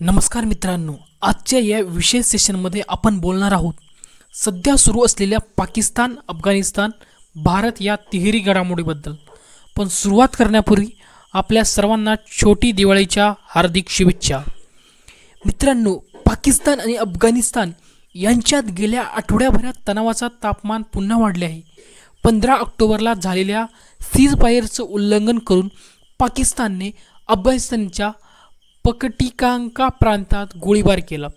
नमस्कार मित्रांनो आजच्या या विशेष सेशनमध्ये आपण बोलणार आहोत सध्या सुरू असलेल्या पाकिस्तान अफगाणिस्तान भारत या तिहेरी घडामोडीबद्दल. पण सुरुवात करण्यापूर्वी आपल्या सर्वांना छोटी दिवाळीच्या हार्दिक शुभेच्छा. मित्रांनो पाकिस्तान आणि अफगाणिस्तान यांच्यात गेल्या आठवड्याभरात तणावाचा तापमान पुन्हा वाढले आहे. पंधरा ऑक्टोबरला झालेल्या सीज फायरचं उल्लंघन करून पाकिस्तानने अफगाणिस्तानच्या पकटिकांका प्रांतात गोळीबार केला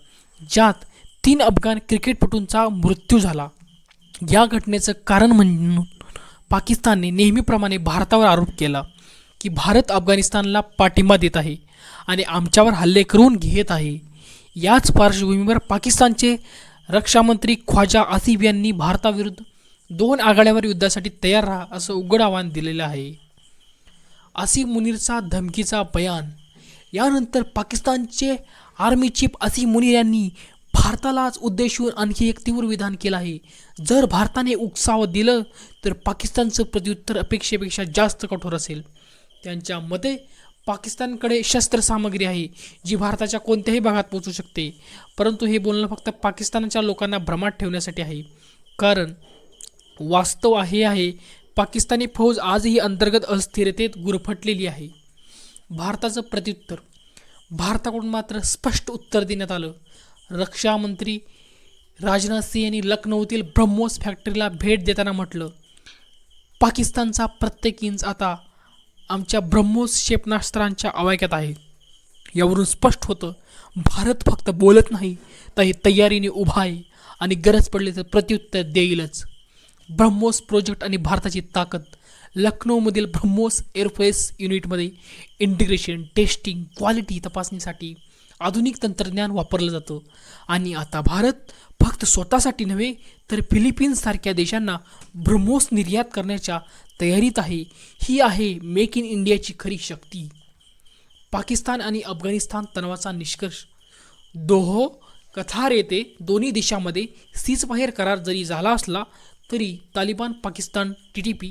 ज्यात तीन अफगाण क्रिकेटपटूंचा मृत्यू झाला. या घटनेचं कारण म्हणून पाकिस्तानने नेहमीप्रमाणे भारतावर आरोप केला की भारत अफगाणिस्तानला पाठिंबा देत आहे आणि आमच्यावर हल्ले करून घेत आहे. याच पार्श्वभूमीवर पाकिस्तानचे रक्षामंत्री ख्वाजा आसिफ यांनी भारताविरुद्ध दोन आघाड्यावर युद्धासाठी तयार राहा असं उघड आव्हान दिलेलं आहे. आसिफ मुनीरचा धमकीचा बयान यानंतर पाकिस्तानचे आर्मी चीफ असी मुनीर यांनी भारतालाच उद्देशून आणखी एक तीव्र विधान केलं आहे. जर भारताने उकसावं दिलं तर पाकिस्तानचं प्रत्युत्तर अपेक्षेपेक्षा जास्त कठोर असेल. त्यांच्या मते पाकिस्तानकडे शस्त्रसामग्री आहे जी भारताच्या कोणत्याही भागात पोचू शकते. परंतु हे बोलणं फक्त पाकिस्तानच्या लोकांना भ्रमात ठेवण्यासाठी आहे. कारण वास्तव हे आहे पाकिस्तानी फौज आजही अंतर्गत अस्थिरतेत गुरफटलेली आहे. भारताचं प्रत्युत्तर. भारताकडून मात्र स्पष्ट उत्तर देण्यात आलं. रक्षामंत्री राजनाथ सिंह यांनी लखनौतील ब्रह्मोस फॅक्टरीला भेट देताना म्हटलं पाकिस्तानचा प्रत्येक इंच आता आमच्या ब्रह्मोस क्षेपणास्त्रांच्या आवाक्यात आहे. यावरून स्पष्ट होतं भारत फक्त बोलत नाही तर हे तयारीने उभा आहे आणि गरज पडली तर प्रत्युत्तर देईलच. ब्रह्मोस प्रोजेक्ट आणि भारताची ताकद लखनौमधील ब्रह्मोस एअरफोर्स युनिटमध्ये इंटिग्रेशन टेस्टिंग क्वालिटी तपासणीसाठी आधुनिक तंत्रज्ञान वापरलं जातं. आणि आता भारत फक्त स्वतःसाठी नव्हे तर फिलिपिन्ससारख्या देशांना ब्रह्मोस निर्यात करण्याच्या तयारीत आहे. ही आहे मेक इन इंडियाची खरी शक्ती. पाकिस्तान आणि अफगाणिस्तान तणावाचा निष्कर्ष. दोहो कथार येथे दोन्ही देशामध्ये सीजफायर करार जरी झाला असला तरी Taliban Pakistan T T P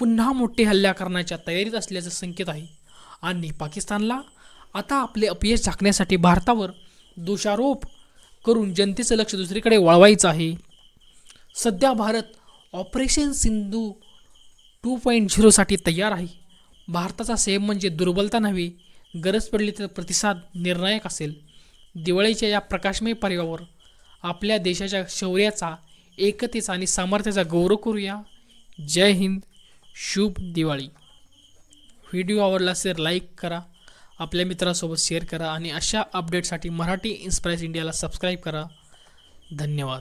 पुन्हा मोठे हल्ला करण्याच्या तयारीत असल्याचं संकेत आहे. आणि पाकिस्तानला आता आपले अपयश झाकण्यासाठी भारतावर दोषारोप करून जनतेचं लक्ष दुसरीकडे वळवायचं आहे. सध्या Bharat operation Sindhu two point झिरोसाठी तयार आहे. भारताचा सेम म्हणजे दुर्बलता नव्हे गरज पडली तर प्रतिसाद निर्णायक असेल. दिवाळीच्या या प्रकाशमय पर्यावर आपल्या देशाच्या शौर्याचा एकतेचा आणि सामर्थ्याचा गौरव करूया. जय हिंद. शुभ दिवाळी. व्हिडिओ आवडला असेल लाईक करा आपल्या मित्रासोबत शेअर करा आणि अशा अपडेटसाठी मराठी इन्स्पायर्स इंडियाला सबस्क्राईब करा. धन्यवाद.